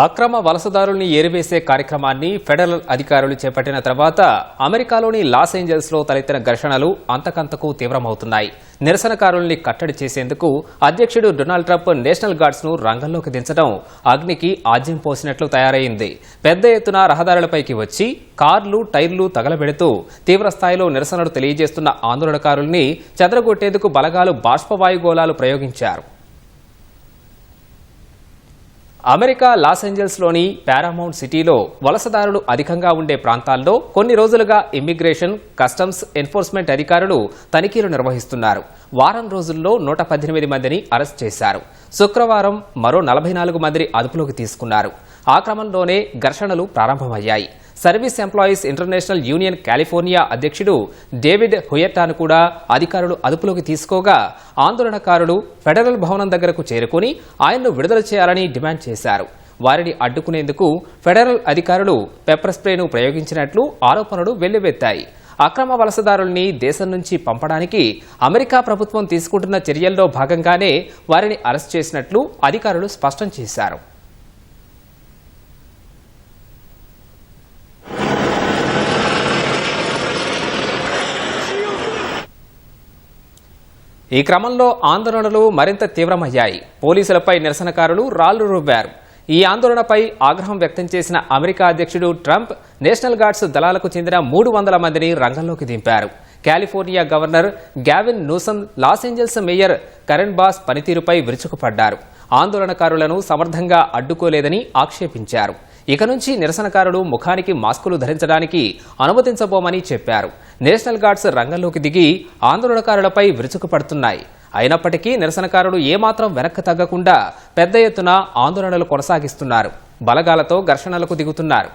అక్రమ వలసదారుల్ని ఏరివేసే కార్యక్రమాన్ని ఫెడరల్ అధికారులు చేపట్టిన తర్వాత అమెరికాలోని లాస్ ఏంజల్స్లో తలెత్తిన ఘర్షణలు అంతకంతకు తీవ్రమవుతున్నాయి. నిరసనకారుల్ని కట్టడి చేసేందుకు అధ్యక్షుడు డొనాల్డ్ ట్రంప్ నేషనల్ గార్డ్స్ను రంగంలోకి దించడం అగ్నికి ఆజ్యం పోసినట్లు తయారైంది. పెద్ద ఎత్తున రహదారులపైకి వచ్చి కార్లు టైర్లు తగలబెడుతూ తీవ్రస్థాయిలో నిరసనలు తెలియజేస్తున్న ఆందోళనకారుల్ని చెదరగొట్టేందుకు బలగాలు బాష్పవాయుగోళాలు ప్రయోగించారు. అమెరికా లాస్ ఏంజల్స్లోని పారామౌంట్ సిటీలో వలసదారులు అధికంగా ఉండే ప్రాంతాల్లో కొన్ని రోజులుగా ఇమ్మిగ్రేషన్ కస్టమ్స్ ఎన్ఫోర్స్మెంట్ అధికారులు తనిఖీలు నిర్వహిస్తున్నారు. వారం రోజుల్లో నూట పద్దెనిమిది మందిని అరెస్ట్ చేశారు. శుక్రవారం మరో నలభై నాలుగు మందిని అదుపులోకి తీసుకున్నారు. ఆ క్రమంలోనే ఘర్షణలు ప్రారంభమయ్యాయి. Service employees international union California అధ్యక్షుడు డేవిడ్ హుయర్టాను కూడా అధికారులు అదుపులోకి తీసుకోగా ఆందోళనకారులు ఫెడరల్ భవనం దగ్గరకు చేరుకుని ఆయన్ను విడుదల చేయాలని డిమాండ్ చేశారు. వారిని అడ్డుకునేందుకు ఫెడరల్ అధికారులు పెప్పర్ స్ప్రేను ప్రయోగించినట్లు ఆరోపణలు వెల్లువెత్తాయి. అక్రమ వలసదారుల్ని దేశం నుంచి పంపడానికి అమెరికా ప్రభుత్వం తీసుకుంటున్న చర్యల్లో భాగంగానే వారిని అరెస్ట్ చేసినట్లు అధికారులు స్పష్టం చేశారు. ఈ క్రమంలో ఆందోళనలు మరింత తీవ్రమయ్యాయి. పోలీసులపై నిరసనకారులు రాళ్ళు రువ్వారు. ఈ ఆందోళనపై ఆగ్రహం వ్యక్తం చేసిన అమెరికా అధ్యక్షుడు ట్రంప్ నేషనల్ గార్డ్స్ దళాలకు చెందిన మూడు వందల మందిని రంగంలోకి దింపారు. California governor Gavin Newsom Los Angeles mayor Karen Bass పనితీరుపై విరుచుకుపడ్డారు. ఆందోళనకారులను సమర్థంగా అడ్డుకోలేదని ఆక్షేపించారు. ఇక నుంచి నిరసనకారులు ముఖానికి మాస్కులు ధరించడానికి అనుమతించబోమని చెప్పారు. నేషనల్ గార్డ్స్ రంగంలోకి దిగి ఆందోళనకారులపై విరుచుకుపడుతున్నాయి అయినప్పటికీ నిరసనకారులు ఏమాత్రం వెనక్కి తగ్గకుండా పెద్ద ఎత్తున ఆందోళనలు కొనసాగిస్తున్నారు. బలగాలతో ఘర్షణలకు దిగుతున్నారు.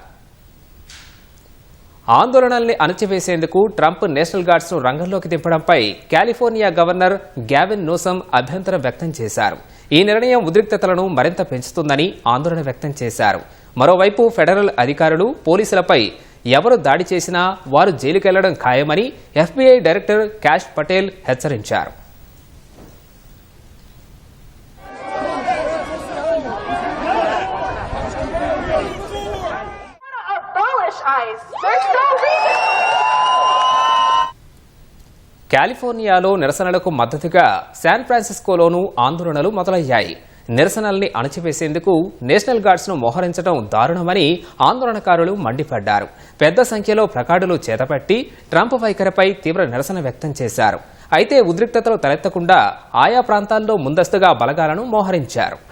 ఆందోళనల్ని అణచివేసేందుకు ట్రంప్ నేషనల్ గార్డ్స్ను రంగంలోకి దింపడంపై కాలిఫోర్నియా గవర్నర్ గ్యావిన్ నోసమ్ అభ్యంతరం వ్యక్తం చేశారు. ఈ నిర్ణయం ఉద్రిక్తతలను మరింత పెంచుతుందని ఆందోళన వ్యక్తం చేశారు. మరోవైపు ఫెడరల్ అధికారులు పోలీసులపై ఎవరు దాడి చేసినా వారు జైలుకెళ్ళడం ఖాయమని ఎఫ్బీఐ డైరెక్టర్ క్యాష్ పటేల్ హెచ్చరించారు. కాలిఫోర్నియాలో నిరసనలకు మద్దతుగా శాన్ ఫ్రాన్సిస్కోలోనూ ఆందోళనలు మొదలయ్యాయి. నిరసనల్ని అణచివేసేందుకు నేషనల్ గార్డ్స్ను మోహరించడం దారుణమని ఆందోళనకారులు మండిపడ్డారు. పెద్ద సంఖ్యలో ప్రకాడులు చేతపట్టి ట్రంప్ వైఖరిపై తీవ్ర నిరసన వ్యక్తం చేశారు. అయితే ఉద్రిక్తతలు తలెత్తకుండా ఆయా ప్రాంతాల్లో ముందస్తుగా బలగాలను మోహరించారు.